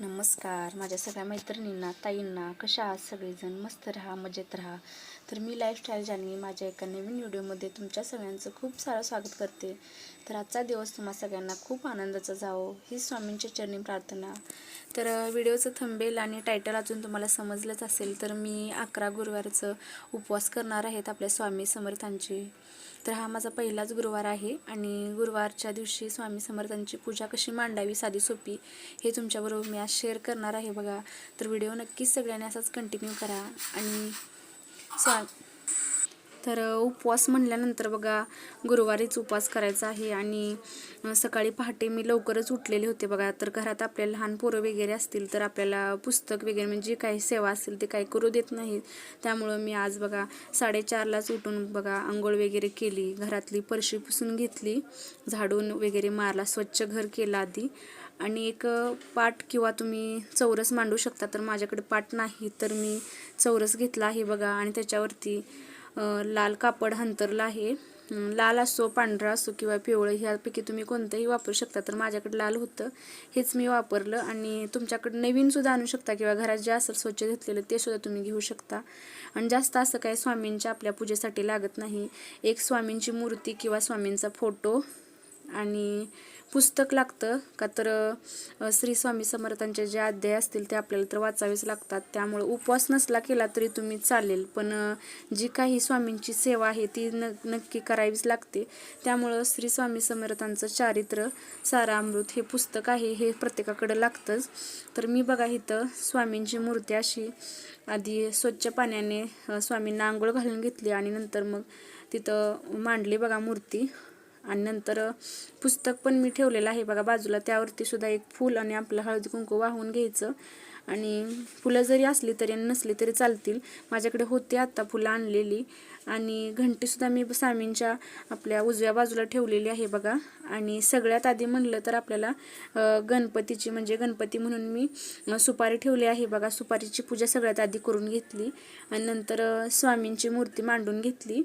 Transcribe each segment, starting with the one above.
नमस्कार. माझ्या सगळ्या मैत्रिणींना ताईंना कशा आहात सगळेजण? मस्त राहा मजेत राहा. तर मी लाईफस्टाईल जाणवी माझ्या एका नवीन व्हिडिओमध्ये तुमच्या सगळ्यांचं खूप सारं स्वागत करते. तर आजचा दिवस तुम्हा सगळ्यांना खूप आनंदाचा जावो ही स्वामींच्या चरणी प्रार्थना. तर व्हिडिओचं थंबेल आणि टायटल अजून तुम्हाला समजलंच असेल तर मी अकरा गुरुवारचं उपवास करणार आहेत आपल्या स्वामी समर्थांची. तर हा माझा पहिलाच गुरुवार आहे आणि गुरुवारच्या दिवशी स्वामी समर्थांची पूजा कशी मांडावी साधी सोपी हे तुमच्याबरोबर मी आज शेअर करणार आहे बघा. तर व्हिडिओ नक्कीच सगळ्यांनी असाच कंटिन्यू करा आणि स्वा तर उपवास म्हणल्यानंतर बघा गुरुवारीच उपवास करायचा आहे आणि सकाळी पहाटे मी लवकरच उठलेले होते बघा. तर घरात आपल्या लहान पोरं वगैरे असतील तर आपल्याला पुस्तक वगैरे म्हणजे काही सेवा असेल ते काही करू देत नाहीत. त्यामुळं मी आज बघा साडेचारलाच उठून बघा आंघोळ वगैरे केली. घरातली फरशी पुसून घेतली. झाडून वगैरे मारला स्वच्छ घर केलं आधी. आणि एक पाट किंवा तुम्ही चौरस मांडू शकता तर माझ्याकडे पाट नाही. तर मी चौरस घेतला आहे बघा आणि त्याच्यावरती लाल कापड हंतरला आहे. लाल असो पांढरा असो किंवा पिवळं ह्यापैकी तुम्ही कोणतंही वापरू शकता. तर माझ्याकडे लाल होतं हेच मी वापरलं. आणि तुमच्याकडे नवीनसुद्धा आणू शकता किंवा घरात जे असेल स्वच्छ घेतलेलं ते सुद्धा तुम्ही घेऊ शकता. आणि जास्त असं काही स्वामींच्या आपल्या पूजेसाठी लागत नाही. एक स्वामींची मूर्ती किंवा स्वामींचा फोटो आणि पुस्तक लागतं का तर श्री स्वामी समर्थांचे जे अध्याय असतील ते आपल्याला तर वाचावेच लागतात. त्यामुळे उपवास नसला केला तरी तुम्ही चालेल. पण जी काही स्वामींची सेवा आहे ती न नक्की करावीच लागते. त्यामुळं श्री स्वामी समर्थांचं चारित्र सारामृत हे पुस्तक आहे हे प्रत्येकाकडे लागतंच. तर मी बघा इथं स्वामींची मूर्ती अशी आधी स्वच्छ पाण्याने स्वामींना आंघोळ घालून घेतली आणि नंतर मग तिथं मांडली बघा मूर्ती. आणि नंतर पुस्तक पण मी ठेवलेलं आहे बघा बाजूला. त्यावरती सुद्धा एक फूल आणि आपलं हळदी कुंकू वाहून घ्यायचं. आणि फुलं जरी असली तरी आणि नसली तरी चालतील. माझ्याकडे होती आत्ता फुलं आणलेली. आणि घंटीसुद्धा मी स्वामींच्या आपल्या उजव्या बाजूला ठेवलेली आहे बघा. आणि सगळ्यात आधी म्हणलं तर आपल्याला गणपतीची म्हणजे गणपती म्हणून मी सुपारी ठेवली आहे बघा. सुपारीची पूजा सगळ्यात आधी करून घेतली. आणि नंतर स्वामींची मूर्ती मांडून घेतली.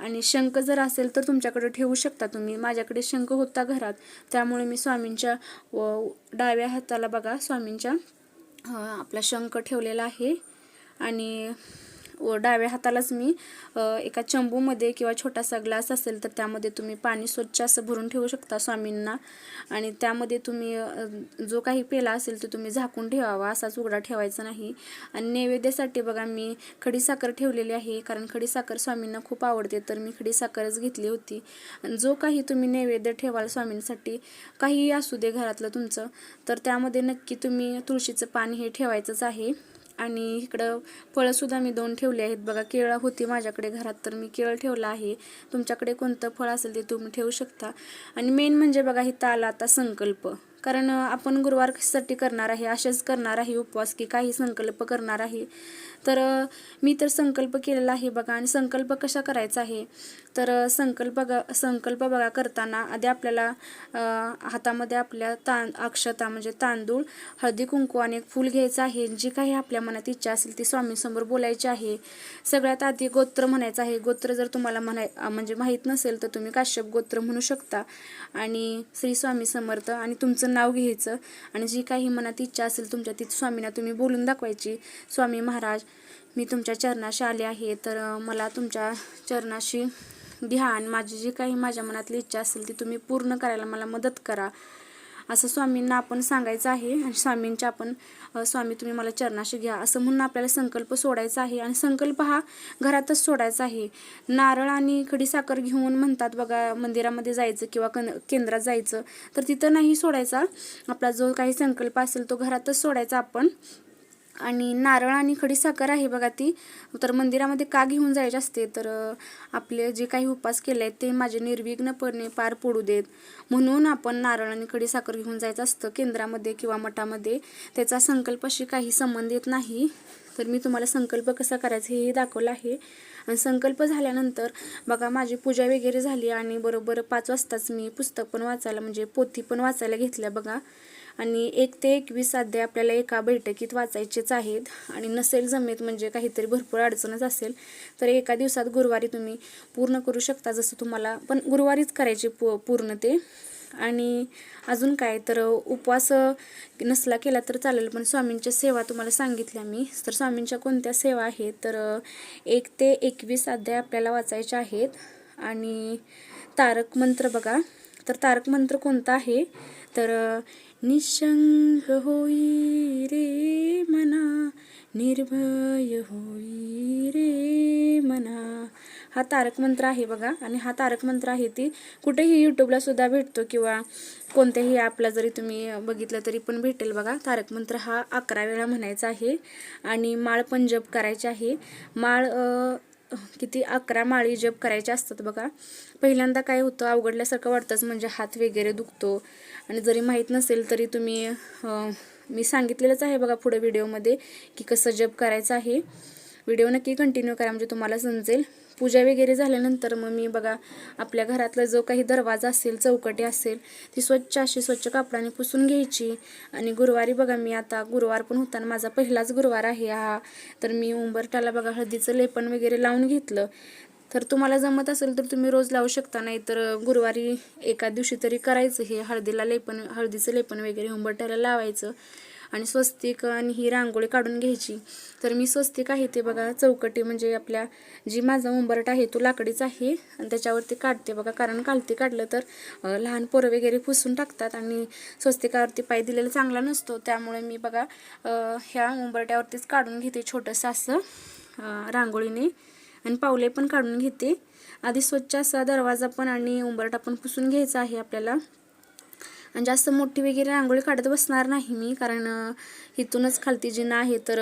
आणि शंख जर असेल तर तुमच्याकडे ठेवू शकता तुम्ही. माझ्याकडे शंख होता घरात. त्यामुळे मी स्वामींच्या व डाव्या हाताला बघा स्वामींच्या आपला शंख ठेवलेला आहे. आणि व डाव्या हातालाच मी एका चंबूमध्ये किंवा छोटासा ग्लास असेल तर त्यामध्ये तुम्ही पाणी स्वच्छ असं भरून ठेवू शकता स्वामींना. आणि त्यामध्ये तुम्ही जो काही पेला असेल तो तुम्ही झाकून ठेवावा असाच उघडा ठेवायचा नाही. आणि नैवेद्यासाठी बघा मी खडीसाखर ठेवलेली आहे कारण खडीसाखर स्वामींना खूप आवडते तर मी खडीसाखरच घेतली होती. जो काही तुम्ही नैवेद्य ठेवाल स्वामींसाठी काहीही असू दे घरातलं तुमचं तर त्यामध्ये नक्की तुम्ही तुळशीचं पाणी हे ठेवायचंच आहे. आणि इकडं फळंसुद्धा मी दोन ठेवली आहेत. बघा केळं होती माझ्याकडे घरात तर मी केळं ठेवलं आहे. तुमच्याकडे कोणतं फळ असेल ते तुम्ही ठेवू शकता. आणि मेन म्हणजे बघा ही ताला आता संकल्प. कारण आपण गुरुवार कशासाठी करणार आहे असेच करणार आहे उपवास की काही संकल्प करणार आहे. तर मी तर संकल्प केलेला आहे बघा आणि संकल्प कशा करायचा आहे? तर संकल्प ग- संकल्प बघा करताना आधी आपल्याला हातामध्ये आपल्या तां अक्षता म्हणजे तांदूळ हळदी कुंकू आणि एक फूल घ्यायचं आहे. जी काही आपल्या मनात इच्छा असेल ती स्वामींसमोर बोलायची आहे. सगळ्यात आधी गोत्र म्हणायचं आहे. गोत्र जर तुम्हाला म्हणाय म्हणजे माहीत नसेल तर तुम्ही काश्यप गोत्र म्हणू शकता. आणि श्री स्वामी समर्थ आणि तुमचं नाव घ्यायचं आणि जी काही मनात इच्छा असेल तुमच्या ती स्वामींना तुम्ही बोलून दाखवायची. स्वामी महाराज मी तुमच्या चरणाशी आले आहे तर मला तुमच्या चरणाशी घ्या आणि माझी जी काही माझ्या मनातली इच्छा असेल ती तुम्ही पूर्ण करायला मला मदत करा. असं स्वामींना आपण सांगायचं आहे आणि स्वामींच्या आपण स्वामी तुम्ही मला चरणाशी घ्या. असं म्हणून आपल्याला संकल्प सोडायचा आहे आणि संकल्प हा घरातच सोडायचा आहे. नारळ आणि खडीसाखर घेऊन म्हणतात बघा मंदिरामध्ये जायचं किंवा कन केंद्रात जायचं तर तिथं नाही सोडायचा. आपला जो काही संकल्प असेल तो घरातच सोडायचा आपण. आणि नारळ आणि खडीसाखर आहे बघा ती. तर मंदिरामध्ये का घेऊन जायचे असते? तर आपले जे काही उपास केले आहेत ते माझे निर्विघ्नपणे पार पडू देत. म्हणून आपण नारळ आणि खडीसाखर घेऊन जायचं असतं केंद्रामध्ये किंवा मठामध्ये. त्याचा संकल्पाशी काही संबंध येत नाही. तर मी तुम्हाला संकल्प कसा करायचा हेही दाखवलं आहे. आणि संकल्प झाल्यानंतर बघा माझी पूजा वगैरे झाली आणि बरोबर पाच वाजताच मी पुस्तक पण वाचायला म्हणजे पोथी पण वाचायला घेतल्या बघा. आणि एक ते एकवीस अध्याय आपल्याला एका बैठकीत वाचायचेच आहेत. आणि नसेल जमेत म्हणजे काहीतरी भरपूर अडचणच असेल तर एका दिवसात गुरुवारी तुम्ही पूर्ण करू शकता जसं तुम्हाला पण गुरुवारीच करायचे पू पूर्ण ते. आणि अजून काय तर उपवास नसला केला तर चालेल पण स्वामींच्या सेवा तुम्हाला सांगितल्या मी. तर स्वामींच्या कोणत्या सेवा आहेत तर एक ते एकवीस अध्याय आपल्याला वाचायच्या आहेत. आणि तारक मंत्र बघा. तर तारक मंत्र कोणता आहे? तर निशंग होई रे मना निर्भय होई रे मना. हा तारक मंत्र आहे बघा आणि हा तारक मंत्र आहे ती कुठेही यूट्यूबला सुद्धा भेटतो किंवा कोणत्याही ॲपला जरी तुम्ही बघितलं तरी पण भेटेल बघा. तारक मंत्र हा अकरा वेळा म्हणायचा आहे आणि माळ पण जप करायची आहे. माळ किती अकरा माळी जप करायच्या असतात बघा. पहिल्यांदा काय होतं अवघडल्यासारखं वाटतंच. म्हणजे हात वगैरे दुखतो. आणि जरी माहीत नसेल तरी तुम्ही मी सांगितलेलंच आहे बघा पुढे व्हिडिओमध्ये की कसं जप करायचं आहे. व्हिडिओ नक्की कंटिन्यू करा म्हणजे तुम्हाला समजेल. पूजा वगैरे झाल्यानंतर मग मी बघा आपल्या घरातला जो काही दरवाजा असेल चौकटी असेल ती स्वच्छ अशी स्वच्छ कापडाने पुसून घ्यायची. आणि गुरुवारी बघा मी आता गुरुवार पण होता माझा पहिलाच गुरुवार आहे हा. तर मी उंबरट्याला बघा हळदीचं लेपन वगैरे लावून घेतलं. तर तुम्हाला जमत असेल तर तुम्ही रोज लावू शकता नाही तर गुरुवारी एका दिवशी तरी करायचं. हे हळदीला लेपन हळदीचं लेपन वगैरे उंबरट्याला लावायचं आणि स्वस्तिक आणि ही रांगोळी काढून घ्यायची. तर मी स्वस्तिक आहे ते बघा चौकटी म्हणजे आपल्या जी माझा उंबरट आहे तो लाकडीच आहे आणि त्याच्यावरती काढते बघा. कारण कालती काढलं तर लहान पोरं वगैरे पुसून टाकतात आणि स्वस्तिकावरती पाय दिलेला चांगला नसतो. त्यामुळे मी बघा ह्या उंबरट्यावरतीच काढून घेते छोटंसं असं रांगोळीने. आणि पावले पण काढून घेते. आधी स्वच्छ असा दरवाजा पण आणि उंबरटा पण पुसून घ्यायचा आहे आपल्याला. आणि जास्त मोठी वगैरे रांगोळी काढत बसणार नाही मी कारण इथूनच खालती जिना आहे तर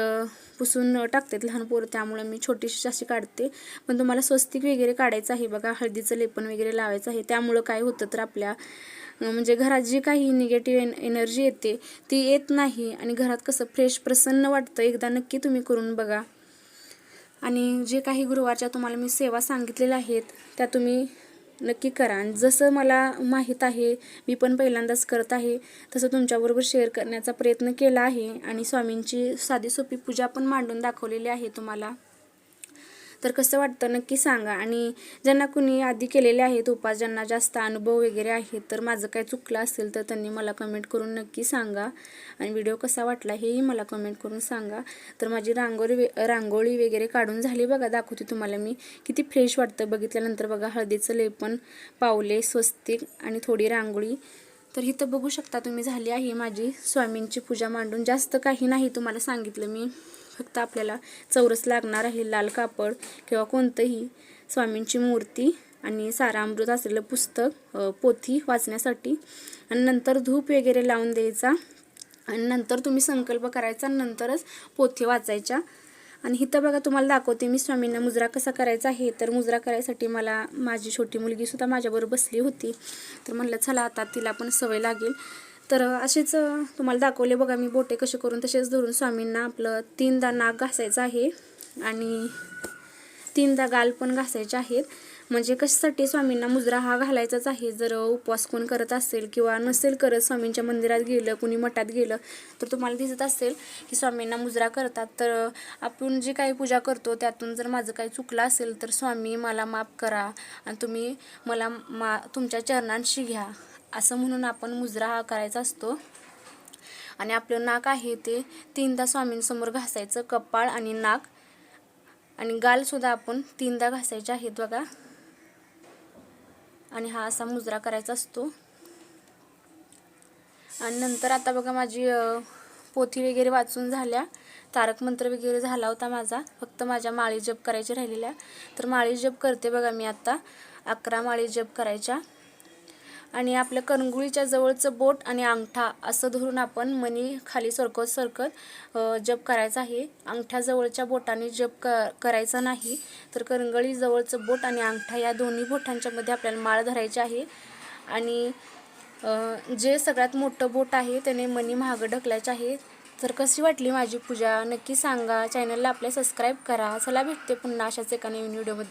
पुसून टाकतात लहान पोरं त्यामुळे मी छोटीशी अशी काढते. पण तुम्हाला स्वस्तिक वगैरे काढायचं आहे बघा हळदीचं लेपन वगैरे लावायचं आहे. त्यामुळं काय होतं तर आपल्या म्हणजे घरात जी काही निगेटिव्ह एन एनर्जी येते ती येत नाही. आणि घरात कसं फ्रेश प्रसन्न वाटतं एकदा नक्की तुम्ही करून बघा. आणि जे काही गुरुवारच्या तुम्हाला मी सेवा सांगितलेल्या आहेत त्या तुम्ही नक्की करा. आणि जसं मला माहीत आहे मी पण पहिल्यांदाच करत आहे तसं तुमच्याबरोबर शेअर करण्याचा प्रयत्न केला आहे. आणि स्वामींची साधी सोपी पूजा पण मांडून दाखवलेली आहे तुम्हाला. तर कसं वाटतं नक्की सांगा. आणि ज्यांना कुणी आधी केलेले आहेत उपास ज्यांना जास्त अनुभव वगैरे आहेत तर माझं काय चुकलं असेल तर त्यांनी मला कमेंट करून नक्की सांगा. आणि व्हिडिओ कसा वाटला हेही मला कमेंट करून सांगा. तर माझी रांगोळी रांगोळी वगैरे काढून झाली बघा दाखवते तुम्हाला मी. किती फ्रेश वाटतं बघितल्यानंतर बघा हळदीचं लेपन पावले स्वस्तिक आणि थोडी रांगोळी. तर इथं बघू शकता तुम्ही झाली आहे माझी स्वामींची पूजा मांडून. जास्त काही नाही तुम्हाला सांगितलं मी. फक्त आपल्याला चौरस लागणार आहे लाल कापड किंवा कोणतंही स्वामींची मूर्ती आणि सारामृत असलेलं पुस्तक पोथी वाचण्यासाठी. आणि नंतर धूप वगैरे लावून द्यायचा. आणि नंतर तुम्ही संकल्प करायचा नंतरच पोथी वाचायच्या. आणि इथं बघा तुम्हाला दाखवते मी स्वामींना मुजरा कसा करायचा आहे. तर मुजरा करायसाठी मला माझी छोटी मुलगीसुद्धा माझ्याबरोबर बसली होती. तर म्हणलं चला आता तिला पण सवय लागेल. तर असेच तुम्हाला दाखवले बघा मी बोटे कसे करून तसेच धरून स्वामींना आपलं तीनदा नाक घासायचं आहे आणि तीनदा गाल पण घासायचे आहेत. म्हणजे कशासाठी स्वामींना मुजरा हा घालायचाच आहे? जर उपवास कोण करत असेल किंवा नसेल करत स्वामींच्या मंदिरात गेलं कुणी मठात गेलं तर तुम्हाला दिसत असेल की स्वामींना मुजरा करतात. तर आपण जी काही पूजा करतो त्यातून जर माझं काही चुकलं असेल तर स्वामी मला माफ करा आणि तुम्ही मला मा तुमच्या चरणांशी घ्या. असं म्हणून आपण मुजरा हा करायचा असतो. आणि आपलं नाक आहे ते तीनदा स्वामींसमोर घासायचं कपाळ आणि नाक. आणि गालसुद्धा आपण तीनदा घासायचे आहेत बघा. आणि हा असा मुजरा करायचा असतो. आणि नंतर आता बघा माझी पोथी वगैरे वाचून झाल्या. तारक मंत्र वगैरे झाला होता माझा. फक्त माझ्या माळी जप करायच्या राहिलेल्या. तर माळी जप करते बघा मी आता. अकरा माळी जप करायच्या. आणि आपलं करंगुळीच्या जवळचं बोट आणि अंगठा असं धरून आपण मनी खाली सरकत सरकत जप करायचा आहे. अंगठ्याजवळच्या बोटाने जप क करायचा नाही तर करंगळी जवळचं बोट आणि अंगठा या दोन्ही बोटांच्यामध्ये आपल्याला माळ धरायची आहे. आणि जे सगळ्यात मोठं बोट आहे त्याने मनी महाग ढकलायचे आहे. तर कशी वाटली माझी पूजा? नक्की सांगा. चॅनलला आपल्या सबस्क्राईब करा. चला भेटते पुन्हा अशाच एका नवीन व्हिडिओमध्ये